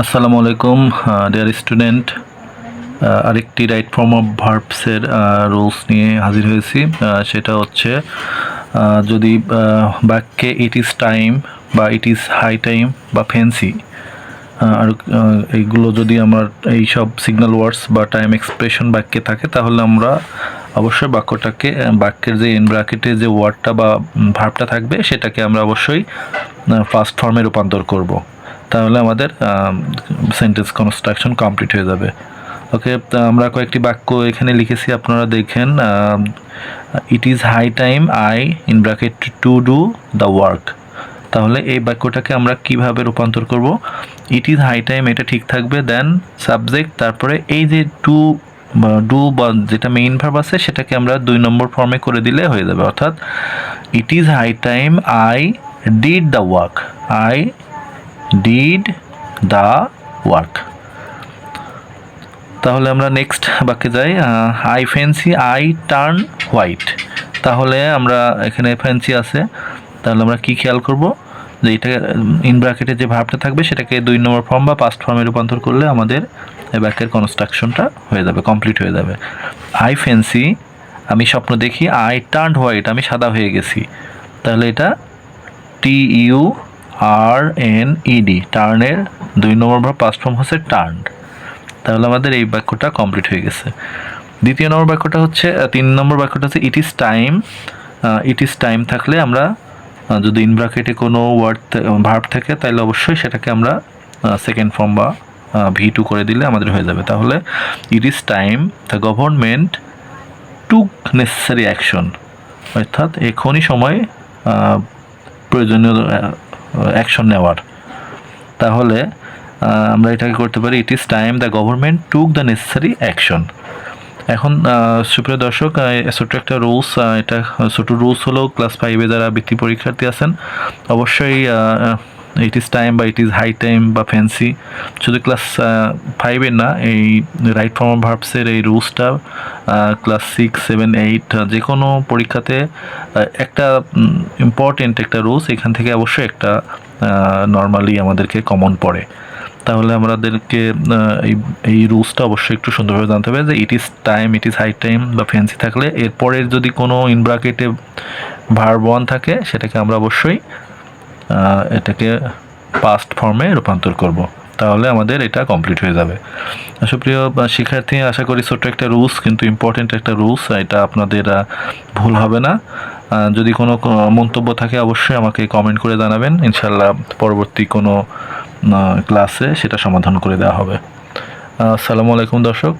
আসসালামু আলাইকুম dear student আরেকটি রাইট ফর্ম অফ ভার্বসের রুলস নিয়ে হাজির হয়েছি। সেটা হচ্ছে যদি বাক্যে ইট ইজ টাইম বা ইট ইজ হাই টাইম বা ফ্যান্সি আর এইগুলো যদি আমার এই সব সিগন্যাল ওয়ার্ডস বা টাইম এক্সপ্রেশন বাক্যে থাকে, তাহলে আমরা অবশ্যই বাক্যটাকে বাক্যের যে এন ব্র্যাকেটে যে ওয়ার্ডটা বা ভার্বটা থাকবে, সেটাকে আমরা অবশ্যই ফার্স্ট ফর্মে রূপান্তর করব। তাহলে আমাদের সেন্টেন্স কনস্ট্রাকশন কমপ্লিট হয়ে যাবে। ওকে আমরা কয়েকটি বাক্য এখানে লিখেছি, আপনারা দেখেন it is high time I in bracket to do the work তাহলে এই বাক্যটাকে আমরা কীভাবে রূপান্তর করব? ইট ইজ হাই টাইম এটা ঠিক থাকবে দেন সাবজেক্ট তারপরে এই যে টু ডু বা যেটা মেইন ভার্ব আছে, সেটাকে আমরা দুই নম্বর ফর্মে করে দিলে হয়ে যাবে। অর্থাৎ it is high time I did the work I did the work তাহলে আমরা নেক্সট বাক্যে যাই I fancy I turn white তাহলে আমরা এখানে ফ্যান্সি আছে। তাহলে আমরা কি খেয়াল করব? যে এটা ইন ব্র্যাকেটে যে ভাবটা থাকবে, সেটাকে দুই নম্বর ফর্ম বা পাস্ট ফর্মে রূপান্তর করলে আমাদের এই বাক্যের কনস্ট্রাকশনটা হয়ে যাবে কমপ্লিট হয়ে যাবে। আই ফ্যান্সি আমি স্বপ্ন দেখি আই টার্ন হোয়াইট আমি সাদা হয়ে গেছি। তাহলে এটা T U R N ED টার্নের দুই নম্বর বা পাস্ট ফর্ম হচ্ছে টার্নড তাহলে আমাদের এই বাক্যটা কমপ্লিট হয়ে গেছে। দ্বিতীয় নম্বর বাক্যটা হচ্ছে তিন নম্বর বাক্যটা হচ্ছে it is time it is time থাকলে আমরা যদি ইন ব্র্যাকেটে কোনো ওয়ার্ড ভার্ব থাকে, তাহলে অবশ্যই সেটাকে আমরা সেকেন্ড ফর্ম বা ভি টু করে দিলে আমাদের হয়ে যাবে। তাহলে it is time the government took necessary action অর্থাৎ এখনই সময় প্রয়োজনীয় অ্যাকশন নেওয়ার। তাহলে আমরা এটাকে করতে পারি it is time the government took the necessary action এখন সুপ্রিয় দর্শক ছোট্ট একটা রুলস এটা ছোটো রুলস হলো ক্লাস ফাইভে যারা বৃত্তি পরীক্ষার্থী আছেন, অবশ্যই ইট ইজ টাইম বা ইট ইজ হাই টাইম বা ফ্যান্সি শুধু ক্লাস ফাইভের না, এই রাইট ফর্ম ভার্বসের এই রুলসটা ক্লাস সিক্স সেভেন এইট যে কোনো পরীক্ষাতে একটা ইম্পর্টেন্ট একটা রুলস এখান থেকে অবশ্যই একটা নর্মালি আমাদেরকে কমন পড়ে। তাহলে আমাদেরকে এই এই রুলসটা অবশ্যই একটু সুন্দরভাবে জানতে হবে যে it is time it is high time বা ফ্যান্সি থাকলে, এরপরের যদি কোনো ইনব্রাকেটে ভার ওয়ান থাকে, সেটাকে আমরা অবশ্যই এটাকে পাস্ট ফর্মে রূপান্তর করব। তাহলে আমাদের এটা কমপ্লিট হয়ে যাবে। সুপ্রিয় শিক্ষার্থী, আশা করি ছোট্ট একটা রুলস কিন্তু ইম্পর্টেন্ট একটা রুলস এটা আপনাদের ভুল হবে না। যদি কোনো মন্তব্য থাকে, অবশ্যই আমাকে কমেন্ট করে জানাবেন। ইনশাল্লাহ পরবর্তী কোনো ক্লাসে সেটা সমাধান করে দেওয়া হবে। আসসালামু আলাইকুম দর্শক।